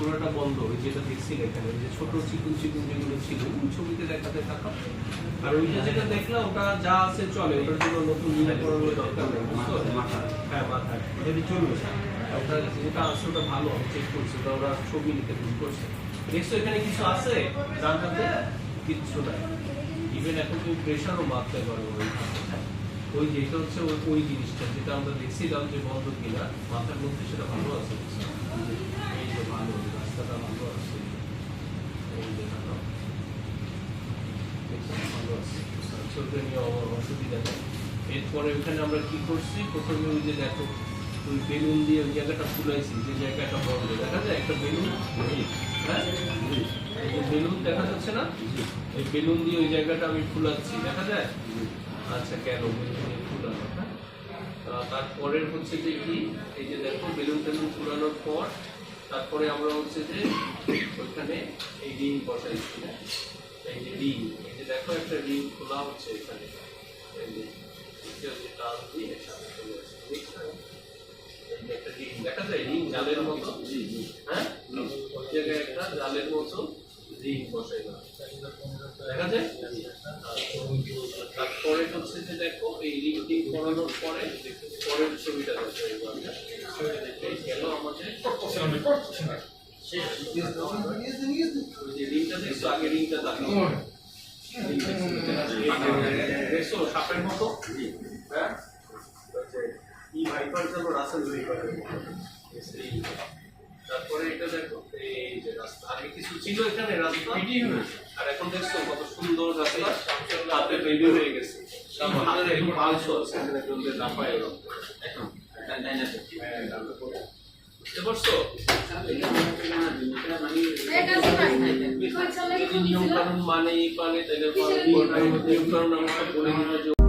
রাস্তাটা বন্ধ ওই যেটা দেখছি এখানে যে ছোট চিকুন চিকুন যেগুলো ছিল ওই ছবিতে দেখাতে থাকা। আর ওই যেটা দেখলাম ওটা যা আছে চলে ওটার জন্য নতুন জিনিস করানোর দরকার নেই হ্যাঁ এটা চলবে। ওটা যেটা আছে ওটা ভালো চেক করছি ওটা ওরা ছবি নিতে ভুল করছে। দেখছ এখানে কিছু আছে? জানটাতে কিচ্ছু নাই। ইভেন এখন তুমি প্রেশারও মাপতে পারো ওইখানে ওই যেটা হচ্ছে ওই ওই জিনিসটা যেটা আমরা দেখছিলাম যে বন্ধ কিনা মাথার মধ্যে সেটা ভালো আছে? এরপরে ওখানে আমরা কি করছি? প্রথমে ওই যে দেখো, ওই বেলুন দিয়ে ওই জায়গাটা ফুলাইছি, যে জায়গাটা বন্ধ দেখা যায় একটা বেলুন? হ্যাঁ? বেলুন দেখা যাচ্ছে না? এই বেলুন দিয়ে ওই জায়গাটা আমি ফুলাচ্ছি, দেখা যায়? আচ্ছা কেন বেলুন ফুলানো হ্যাঁ? তারপরের হচ্ছে যে কি? এই যে দেখো বেলুন টেলুন ফুলানোর পর তারপরে আমরা হচ্ছে যে ওইখানে এই রিং বসাইছি না এই যে রিং এই যে দেখো একটা রিং খোলা হচ্ছে এখানে। একটা রিং দেখা যায় রিং জালের মতো? হ্যাঁ? ওই জায়গায় একটা জালের মতো রিং বসাইলাম দেখা যায়? তারপরে হচ্ছে যে দেখো এই রিং টিং করানোর পরে পরের ছবিটা দেখো আমাদের তারপরে এটা দেখো এই যে রাস্তা আগে কিছু ছিল এখানে রাস্তা আর এখন দেখছ কত সুন্দর রাস্তা হাতে রেডি হয়ে গেছে হাতে একটু পালসও আছে এখানে এরকম এখন মানে এই মানে তাহলে নিয়ম কানুন আমরা বলে